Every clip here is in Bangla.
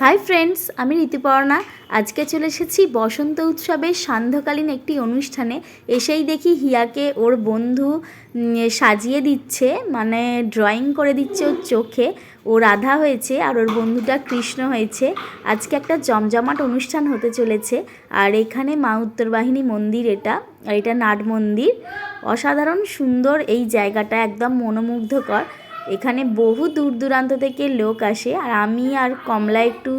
হাই ফ্রেন্ডস আমি ঋতুপর্ণা। আজকে চলে এসেছি বসন্ত উৎসবের সান্ধ্যকালীন একটি অনুষ্ঠানে। এসেই দেখি হিয়াকে ওর বন্ধু সাজিয়ে দিচ্ছে মানে ড্রয়িং করে দিচ্ছে ওর চোখে। ও রাধা হয়েছে আর ওর বন্ধুটা কৃষ্ণ হয়েছে। আজকে একটা জমজমাট অনুষ্ঠান হতে চলেছে। আর এখানে মা উত্তরবাহিনী মন্দির এটা, আর এটা নাট মন্দির। অসাধারণ সুন্দর এই জায়গাটা, একদম মনোমুগ্ধকর। এখানে বহু দূর দূরান্ত থেকে লোক আসে, আর আমি আর কমলা একটু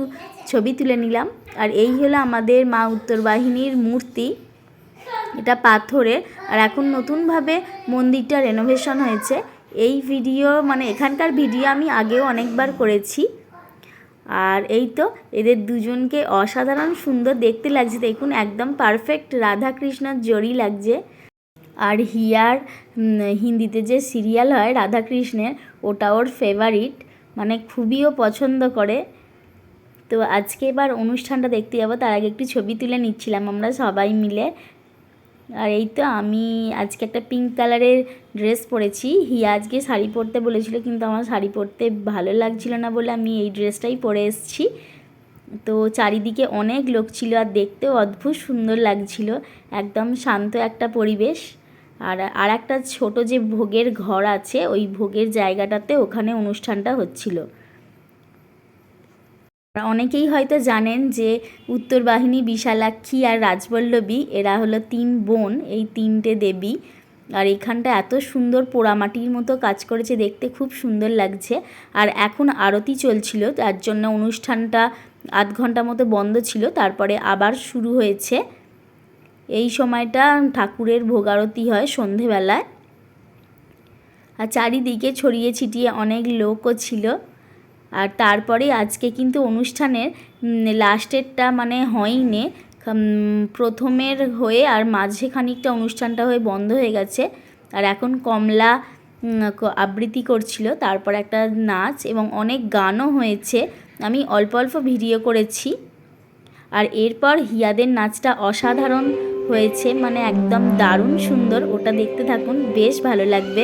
ছবি তুলে নিলাম। আর এই হলো আমাদের মা উত্তর বাহিনীর মূর্তি। এটা পাথরের, আর এখন নতুনভাবে মন্দিরটা রেনোভেশন হয়েছে। এই ভিডিও মানে এখানকার ভিডিও আমি আগেও অনেকবার করেছি। আর এই তো, এদের দুজনকে অসাধারণ সুন্দর দেখতে লাগছে। দেখুন, একদম পারফেক্ট রাধা কৃষ্ণর জড়ি লাগছে। আর হিয়ার হিন্দিতে যে সিরিয়াল হয় রাধাকৃষ্ণের, ওটা ওর ফেভারিট মানে খুবইও পছন্দ করে। তো আজকে এবার অনুষ্ঠানটা দেখতে যাব, তার আগে একটু ছবি তুলে নিচ্ছিলাম আমরা সবাই মিলে। আর এই তো আমি আজকে একটা পিঙ্ক কালারের ড্রেস পরেছি। হিয়া আজকে শাড়ি পরতে বলেছিল, কিন্তু আমার শাড়ি পরতে ভালো লাগছিল না বলে আমি এই ড্রেসটাই পরে এসেছি। তো চারিদিকে অনেক লোক ছিল আর দেখতেও অদ্ভুত সুন্দর লাগছিল। একদম শান্ত একটা পরিবেশ। আর আর একটা ছোটো যে ভোগের ঘর আছে, ওই ভোগের জায়গাটাতে ওখানে অনুষ্ঠানটা হচ্ছিল। অনেকেই হয়তো জানেন যে উত্তর বাহিনী বিশালাক্ষী আর রাজবল্লভী, এরা হলো তিন বোন, এই তিনটে দেবী। আর এখানটা এত সুন্দর পোড়ামাটির মতো কাজ করেছে, দেখতে খুব সুন্দর লাগছে। আর এখন আরতি চলছিল, তার জন্য অনুষ্ঠানটা আধ ঘণ্টা মতো বন্ধ ছিল, তারপরে আবার শুরু হয়েছে। এই সময়টা ঠাকুরের ভোগ আরতি হয় সন্ধেবেলায়। আর চারিদিকে ছড়িয়ে ছিটিয়ে অনেক লোকও ছিল। আর তারপরে আজকে কিন্তু অনুষ্ঠানের লাস্টেরটা মানে হয়নি। প্রথমের হয়ে আর মাঝে খানিকটা অনুষ্ঠানটা হয়ে বন্ধ হয়ে গেছে। আর এখন কমলা আবৃত্তি করছিল, তারপর একটা নাচ এবং অনেক গানও হয়েছে। আমি অল্প অল্প ভিডিও করেছি। আর এরপর হিয়াদের নাচটা অসাধারণ হয়েছে। মানে একদম দারুণ সুন্দর। ওটা দেখতে থাকুন। বেশ ভালো লাগবে।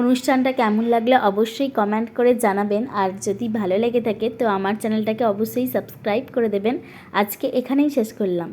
অনুষ্ঠানটা কেমন লাগলে অবশ্যই কমেন্ট করে জানাবেন। আর যদি ভালো লেগে থাকে তো আমার চ্যানেলটাকে অবশ্যই সাবস্ক্রাইব করে দেবেন। আজকে এখানেই শেষ করলাম।